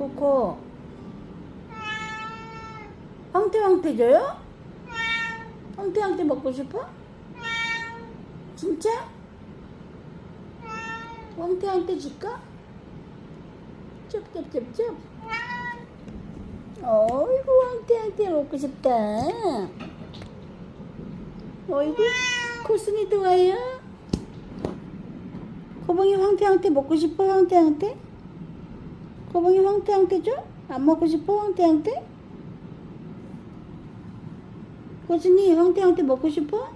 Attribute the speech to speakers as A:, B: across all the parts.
A: 놓고 황태 황태 줘요? 황태 황태 먹고 싶어? 진짜? 황태 황태 줄까? 쩝쩝쩝쩝 어이구 황태 황태 먹고 싶다 어이구 코순이 좋아요 거봉이 황태 황태 먹고 싶어 황태 황태? 거봉이 황태 황태 줘? 안 먹고 싶어 황태 황태? 코순이 황태 황태 먹고 싶어?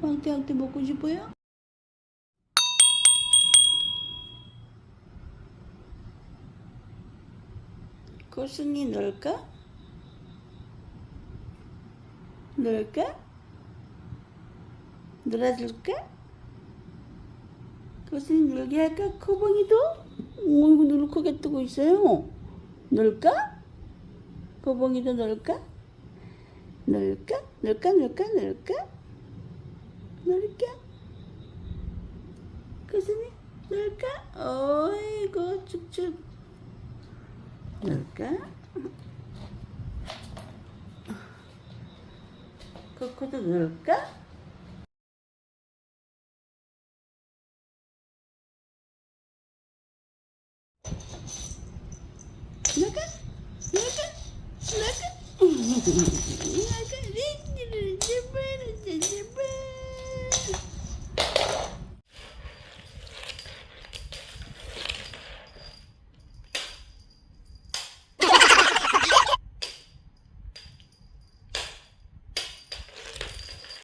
A: 황태 황태 먹고 싶어요? 코순이 놀까? 놀까? 놀아줄까? 코순이 놀게 할까? 코봉이도? 어이구 눈을 크게 뜨고 있어요 놀까? 코봉이도 놀까? 놀까? 놀까? 놀까? 놀까? 놀까? 코순이 놀까? 어이구 쭉쭉 놀까? 코코도 놀까? Видите,